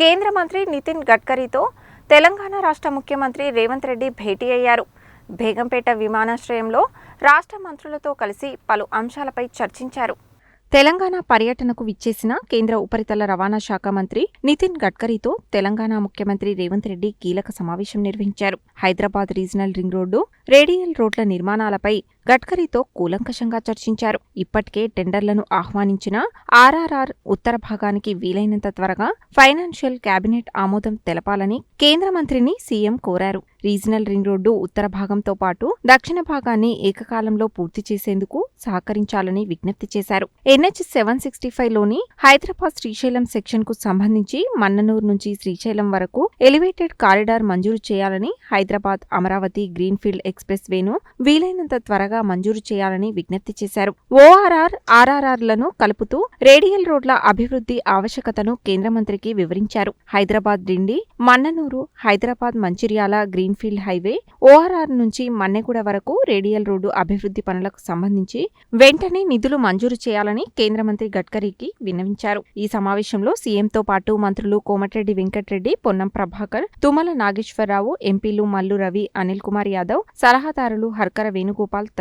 కేంద్ర మంత్రి నితిన్ గడ్కరీతో తెలంగాణ రాష్ట్ర ముఖ్యమంత్రి రేవంత్ రెడ్డి భేటీ అయ్యారు. బేగంపేట విమానాశ్రయంలో రాష్ట్ర మంత్రులతో కలిసి పలు అంశాలపై చర్చించారు. తెలంగాణ పర్యటనకు విచ్చేసిన కేంద్ర ఉపరితల రవాణా శాఖ మంత్రి నితిన్ గడ్కరీతో తెలంగాణ ముఖ్యమంత్రి రేవంత్ రెడ్డి కీలక సమావేశం నిర్వహించారు. Hyderabad regional ring road radial రోడ్ల నిర్మాణాలపై గడ్కరీతో కూలంకషంగా చర్చించారు. ఇప్పటికే టెండర్లను ఆహ్వానించిన ఆర్ఆర్ఆర్ ఉత్తర భాగానికి వీలైనంత త్వరగా ఫైనాన్షియల్ కేబినెట్ ఆమోదం తెలపాలని కేంద్ర మంత్రిని సీఎం కోరారు. రీజనల్ రింగ్ రోడ్డు ఉత్తర భాగంతో పాటు దక్షిణ భాగాన్ని ఏకకాలంలో పూర్తి చేసేందుకు సహకరించాలని విజ్ఞప్తి చేశారు. ఎన్హెచ్ సెవెన్ సిక్స్టీ ఫైవ్లోని హైదరాబాద్ శ్రీశైలం సెక్షన్కు సంబంధించి మన్ననూరు నుంచి శ్రీశైలం వరకు ఎలివేటెడ్ కారిడార్ మంజూరు చేయాలని హైదరాబాద్ అమరావతి గ్రీన్ఫీల్డ్ ఎక్స్ప్రెస్ వేను వీలైనంత త్వరగా త్వరగా మంజూరు చేయాలని విజ్ఞప్తి చేశారు. ఓఆర్ఆర్ ఆర్ఆర్ఆర్లను కలుపుతూ రేడియల్ రోడ్ల అభివృద్ధి ఆవశ్యకతను కేంద్ర మంత్రికి వివరించారు. Hyderabad Dindi Mannanur Hyderabad Mancherial greenfield highway ORR నుంచి మన్నెగూడ వరకు రేడియల్ రోడ్డు అభివృద్ధి పనులకు సంబంధించి వెంటనే నిధులు మంజూరు చేయాలని కేంద్ర మంత్రి గడ్కరీకి విన్నవించారు. ఈ సమావేశంలో సీఎంతో పాటు మంత్రులు కోమటిరెడ్డి వెంకటరెడ్డి పొన్నం ప్రభాకర్ తుమ్మల నాగేశ్వరరావు ఎంపీలు మల్లు రవి అనిల్ కుమార్ యాదవ్ సలహాదారులు హర్కర వేణుగోపాల్